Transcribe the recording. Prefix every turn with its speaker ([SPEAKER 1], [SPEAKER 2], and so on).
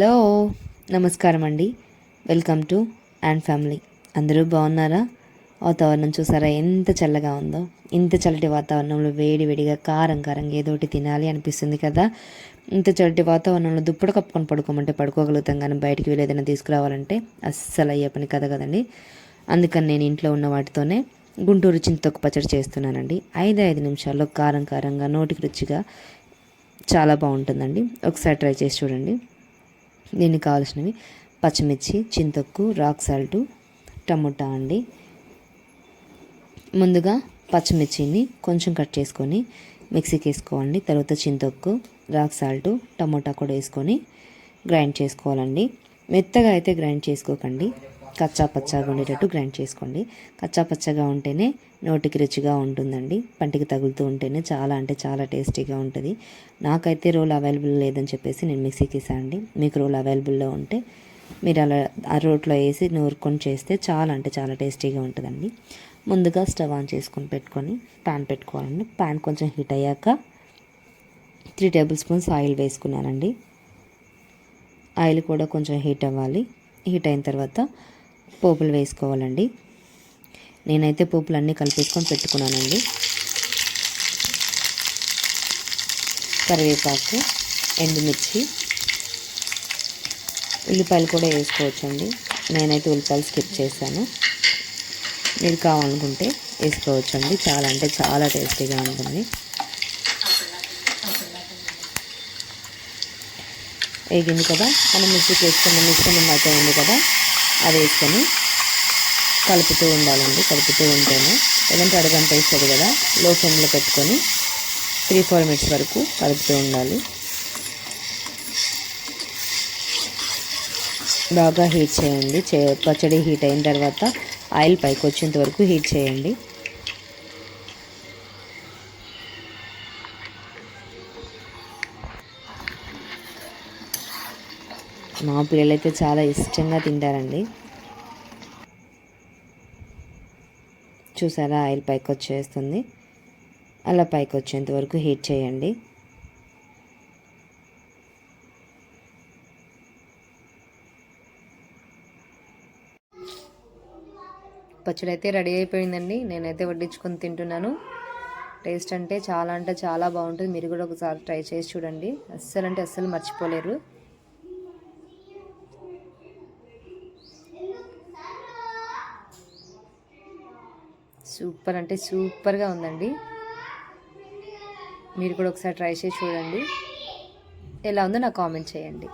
[SPEAKER 1] Hello నమస్కారం అండి welcome to and family అందరూ బాగున్నారా? వాతావరణం చూసారా? ఎంత చల్లగా ఉందో. ఇంత చల్లటి వాతావరణంలో వేడి వేడిగా కారం కారంగా ఏదో ఒకటి తినాలి అనిపిస్తుంది కదా. ఇంత చల్లటి వాతావరణంలో దుప్పటి కప్పుకొని పడుకోమంటే పడుకోగలుగుతాం కానీ బయటికి వెళ్ళి ఏదైనా తీసుకురావాలంటే అస్సలు అయ్యే పని కదా కదండి. అందుకని నేను ఇంట్లో ఉన్న వాటితోనే గుంటూరు చింతొక్క పచ్చడి చేస్తున్నానండి. ఐదు ఐదు నిమిషాల్లో కారం కారంగా నోటికి రుచిగా చాలా బాగుంటుందండి. ఒకసారి ట్రై చేసి చూడండి. దీనికి కావాల్సినవి పచ్చిమిర్చి చింతొక్కు రాక్ సాల్ట్ టమోటా అండి. ముందుగా పచ్చిమిర్చిని కొంచెం కట్ చేసుకొని మిక్సీకి వేసుకోవాలండి. తర్వాత చింతొక్కు రాక్ సాల్ట్ టమోటా కూడా వేసుకొని గ్రైండ్ చేసుకోవాలండి. మెత్తగా అయితే గ్రైండ్ చేసుకోకండి. కచ్చా పచ్చాగా ఉండేటట్టు గ్రైండ్ చేసుకోండి. కచ్చా పచ్చగా ఉంటేనే నోటికి రుచిగా ఉంటుందండి. పంటికి తగులుతూ ఉంటేనే చాలా అంటే చాలా టేస్టీగా ఉంటుంది. నాకైతే రోల్ అవైలబుల్ లేదని చెప్పేసి నేను మిక్సీకి అండి మీకు రోల్ అవైలబుల్లో ఉంటే మీరు అలా ఆ రోట్లో వేసి నూరుకొని చేస్తే చాలా అంటే చాలా టేస్టీగా ఉంటుందండి. ముందుగా స్టవ్ ఆన్ చేసుకొని పెట్టుకొని ప్యాన్ పెట్టుకోవాలండి. ప్యాన్ కొంచెం హీట్ అయ్యాక త్రీ టేబుల్ స్పూన్స్ ఆయిల్ వేసుకున్నానండి. ఆయిల్ కూడా కొంచెం హీట్ అవ్వాలి. హీట్ అయిన తర్వాత పోపులు వేసుకోవాలండి. నేనైతే పోపులు అన్నీ కలిపేసుకొని పెట్టుకున్నానండి. కరివేపాకు ఎండుమిర్చి ఉల్లిపాయలు కూడా వేసుకోవచ్చండి. నేనైతే ఉల్లిపాయలు స్కిప్ చేశాను. మీరు కావాలనుకుంటే వేసుకోవచ్చండి. చాలా అంటే చాలా టేస్టీగా ఉంటుంది. వేగింది కదా? మనం మిక్సీకి వేసుకున్న మిక్సీ ఉంది కదా? అది వేసుకొని కలుపుతూ ఉండాలండి. కలుపుతూ ఉంటేనే లేదంటే అడగంట వేస్తుంది కదా. లో ఫ్లేమ్లో పెట్టుకొని త్రీ ఫోర్ మినిట్స్ వరకు కలుపుతూ ఉండాలి. బాగా హీట్ చేయండి. చే పచ్చడి హీట్ అయిన తర్వాత ఆయిల్ పైకి వచ్చేంత వరకు హీట్ చేయండి. మా పిల్లలైతే చాలా ఇష్టంగా తింటారండి. చూసారా ఆయిల్ పైకి వచ్చేస్తుంది అలా పైకి వచ్చేంత వరకు హీట్ చేయండి. పచ్చడి అయితే రెడీ అయిపోయిందండి. నేనైతే వడ్డించుకొని తింటున్నాను. టేస్ట్ అంటే చాలా అంటే చాలా బాగుంటుంది. మీరు కూడా ఒకసారి ట్రై చేసి చూడండి. అస్సలు అంటే అస్సలు మర్చిపోలేరు. సూపర్ అంటే సూపర్గా ఉందండి. మీరు కూడా ఒకసారి ట్రై చేసి చూడండి. ఎలా ఉందో నాకు కామెంట్ చేయండి.